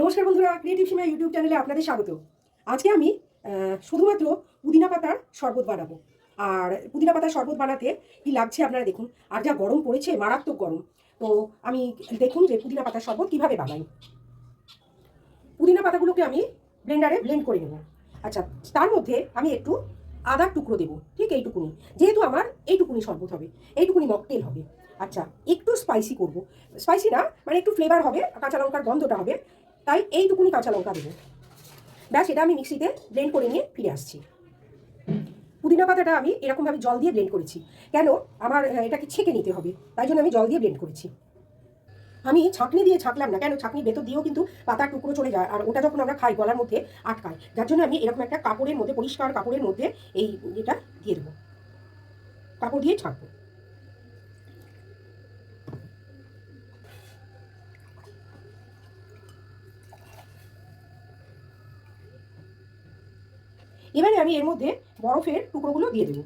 নমস্কার বন্ধুরা ক্রিয়েটিভ সীমা ইউটিউব চ্যানেলে আপনাদের স্বাগত। আজকে আমি শুধুমাত্র পুদিনা পাতার শরবত বানাবো। আর পুদিনা পাতার শরবত বানাতে কি লাগছে আপনারা দেখুন। আর যা গরম পড়েছে, মারাত্মক গরম। তো আমি দেখুন যে পুদিনা পাতার শরবত কীভাবে বানাই। পুদিনা পাতাগুলোকে আমি ব্লেন্ডারে ব্লেন্ড করে নেব। আচ্ছা তার মধ্যে আমি একটু আদার টুকরো দেবো। ঠিক এইটুকুনি। যেহেতু আমার এইটুকুনি শরবত হবে, এইটুকুনি মকটেল হবে। আচ্ছা একটু স্পাইসি করব। স্পাইসি না মানে একটু ফ্লেভার হবে, কাঁচা লঙ্কার গন্ধটা হবে। তাই এইটুকুনি কাঁচা লঙ্কা দেবো। ব্যাস, এটা আমি মিক্সিতে ব্লেন্ড করে নিয়ে ফিরে আসছি। পুদিনা পাতাটা আমি এরকমভাবে জল দিয়ে ব্লেন্ড করেছি। কেন? আমার এটাকে ছেঁকে নিতে হবে। তাই জন্য আমি জল দিয়ে ব্লেন্ড করেছি। আমি ছাঁকনি দিয়ে ছাঁকলাম না, কেন? ছাঁকনি ভেতর দিয়েও কিন্তু পাতার টুকরো চলে যায়, আর ওটা যখন আমরা খাই গলার মধ্যে আটকায়, যার জন্য আমি এরকম একটা কাপড়ের মধ্যে, পরিষ্কার কাপড়ের মধ্যে এই এটা দিয়ে দেবো। কাপড় দিয়ে ছাঁকবো। এবারে আমি এর মধ্যে বরফের টুকরোগুলো দিয়ে দেবো।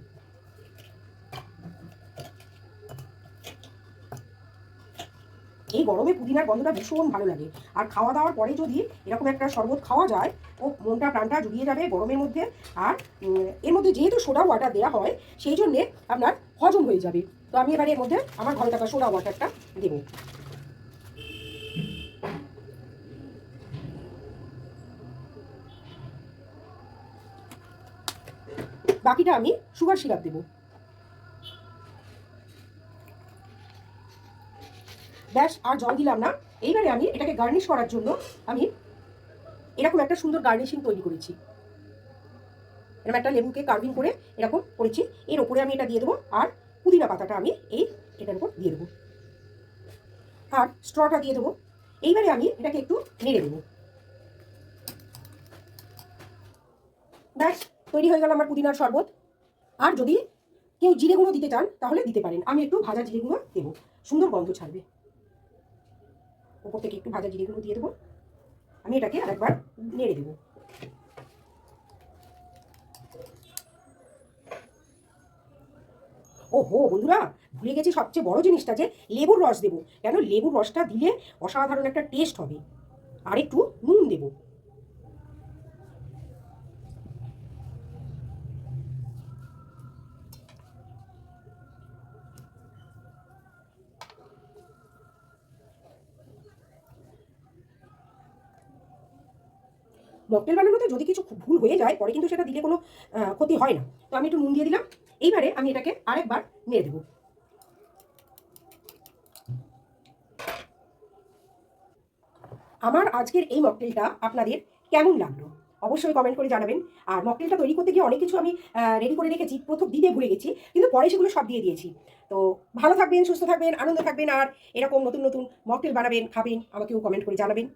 এই গরমে পুদিনার গন্ধটা ভীষণ ভালো লাগে। আর খাওয়া দাওয়ার পরে যদি এরকম একটা শরবত খাওয়া যায়, ও মনটা প্রাণটা জুড়িয়ে যাবে গরমের মধ্যে। আর এর মধ্যে যেহেতু সোডা ওয়াটার দেওয়া হয়, সেই জন্যে আপনার হজম হয়ে যাবে। তো আমি এবারে এর মধ্যে আমার ঘরে থাকা সোডা ওয়াটারটা দেবো। বাকিটা আমি সুগার সিরাপ দেবো। ব্যাস, আর জল দিলাম না। এইবারে আমি এটাকে গার্নিশ করার জন্য আমি এরকম একটা সুন্দর গার্নিশিং তৈরি করেছি। এরকম একটা লেবুকে কার্ভিং করে এরকম করেছি। এর ওপরে আমি এটা দিয়ে দেবো আর পুদিনা পাতাটা আমি এই এটার উপর দিয়ে দেবো। আর স্ট্রটা দিয়ে দেবো। এইবারে আমি এটাকে একটু নেড়ে দেবো। ব্যাস তৈরি হয়ে গেল আমার পুদিনার শরবত। আর যদি কেউ জিরে গুঁড়ো দিতে চান, তাহলে দিতে পারেন। আমি একটু ভাজা জিরে গুঁড়ো দেবো। সুন্দর গন্ধ ছাড়বে। ওপর থেকে একটু ভাজা জিরে গুঁড়ো দিয়ে দেবো। আমি এটাকে আরেকবার নেড়ে দেবো। ও হো বন্ধুরা, ভুলে গেছি সবচেয়ে বড় জিনিসটা যে লেবুর রস দেবো। কেন? লেবুর রসটা দিলে অসাধারণ একটা টেস্ট হবে। আর একটু নুন দেবো। মকটেল বানানোতে যদি কিছু ভুল হয়ে যায়, পরে কিন্তু সেটা দিলে কোনো ক্ষতি হয় না। তো আমি একটু নুন দিয়ে দিলাম। এইবারে আমি এটাকে আরেকবার নেড়ে দেবো। আমার আজকের এই মকটেলটা আপনাদের কেমন লাগল? অবশ্যই কমেন্ট করে জানাবেন। আর মকটেলটা তৈরি করতে গিয়ে অনেক কিছু আমি রেডি করে রেখেছি। প্রথম দিতে ভুলে গেছি, কিন্তু পরে সেগুলো সব দিয়ে দিয়েছি। তো ভালো থাকবেন, সুস্থ থাকবেন, আনন্দ থাকবেন, আর এরকম নতুন নতুন মকটেল বানাবেন, খাবেন, আমাকেও কমেন্ট করে জানাবেন।